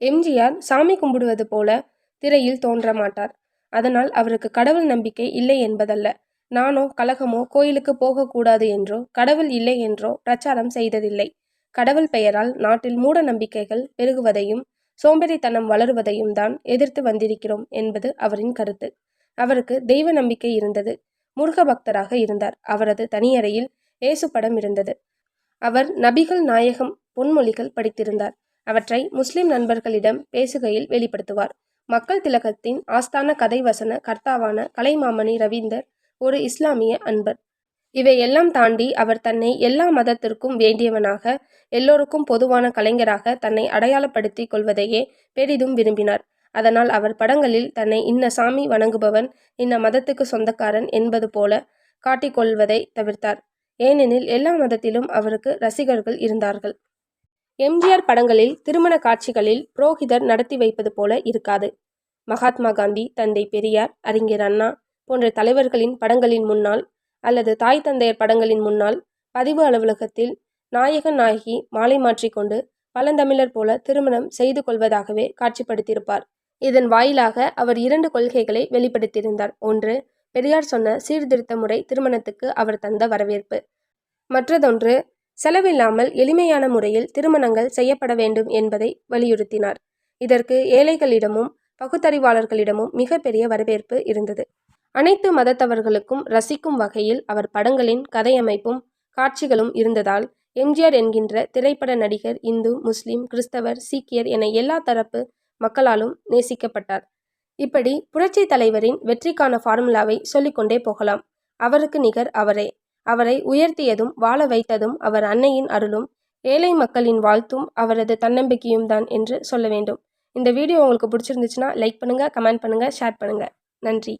எம்ஜிஆர் சாமி கும்பிடுவது போல திரையில் தோன்ற மாட்டார். அதனால் அவருக்கு கடவுள் நம்பிக்கை இல்லை என்பதல்ல. நானோ கலகமோ கோயிலுக்கு போகக்கூடாது என்றோ கடவுள் இல்லை என்றோ பிரச்சாரம் செய்ததில்லை. கடவுள் பெயரால் நாட்டில் மூட நம்பிக்கைகள் பெருகுவதையும் சோம்பேறித்தனம் வளருவதையும் தான் எதிர்த்து வந்திருக்கிறோம் என்பது அவரின் கருத்து. அவருக்கு தெய்வ நம்பிக்கை இருந்தது. முருக பக்தராக இருந்தார். அவரது தனியறையில் இயேசு படம் இருந்தது. அவர் நபிகள் நாயகம் பொன்மொழிகள் படித்திருந்தார். அவற்றை முஸ்லிம் நண்பர்களிடம் பேசுகையில் வெளிப்படுத்துவார். மக்கள் திலகத்தின் ஆஸ்தான கதை வசன கர்த்தாவான கலைமாமணி ரவீந்தர் ஒரு இஸ்லாமிய அன்பர். இவையெல்லாம் தாண்டி அவர் தன்னை எல்லா மதத்திற்கும் வேண்டியவனாக எல்லோருக்கும் பொதுவான கலைஞராக தன்னை அடையாளப்படுத்தி கொள்வதையே பெரிதும் விரும்பினார். அதனால் அவர் படங்களில் தன்னை இன்ன சாமி வணங்குபவன் இன்ன மதத்துக்கு சொந்தக்காரன் என்பது போல காட்டிக்கொள்வதை தவிர்த்தார். ஏனெனில் எல்லா மதத்திலும் அவருக்கு ரசிகர்கள் இருந்தார்கள். எம்ஜிஆர் படங்களில் திருமண காட்சிகளில் புரோகிதர் நடத்தி வைப்பது போல இருக்காது. மகாத்மா காந்தி தந்தை பெரியார் அறிஞர் அண்ணா போன்ற தலைவர்களின் படங்களின் முன்னால் அல்லது தாய் தந்தையர் படங்களின் முன்னால் பதிவு அலுவலகத்தில் நாயகன் நாயகி மாலை மாற்றிக்கொண்டு பழந்தமிழர் போல திருமணம் செய்து கொள்வதாகவே காட்சிப்படுத்தியிருப்பார். இதன் வாயிலாக அவர் இரண்டு கொள்கைகளை வெளிப்படுத்தியிருந்தார். ஒன்று பெரியார் சொன்ன சீர்திருத்த முறை திருமணத்துக்கு அவர் தந்த வரவேற்பு. மற்றதொன்று செலவில்லாமல் எளிமையான முறையில் திருமணங்கள் செய்யப்பட வேண்டும் என்பதை வலியுறுத்தினார். இதற்கு ஏழைகளிடமும் பகுத்தறிவாளர்களிடமும் மிகப்பெரிய வரவேற்பு இருந்தது. அனைத்து மதத்தவர்களுக்கும் ரசிக்கும் வகையில் அவர் படங்களின் கதையமைப்பும் காட்சிகளும் இருந்ததால் எம்ஜிஆர் என்கின்ற திரைப்பட நடிகர் இந்து முஸ்லிம் கிறிஸ்தவர் சீக்கியர் என எல்லா தரப்பு மக்களாலும் நேசிக்கப்பட்டார். இப்படி புரட்சி தலைவரின் வெற்றிக்கான ஃபார்முலாவை சொல்லிக்கொண்டே போகலாம். அவருக்கு நிகர் அவரே. அவரை உயர்த்தியதும் வாழ வைத்ததும் அவர் அன்னையின் அருளும் ஏழை மக்களின் வாழ்த்தும் அவரது தன்னம்பிக்கையும் தான் என்று சொல்ல வேண்டும். இந்த வீடியோ உங்களுக்கு பிடிச்சிருந்துச்சுன்னா லைக் பண்ணுங்கள் கமெண்ட் பண்ணுங்கள் ஷேர் பண்ணுங்கள் நன்றி.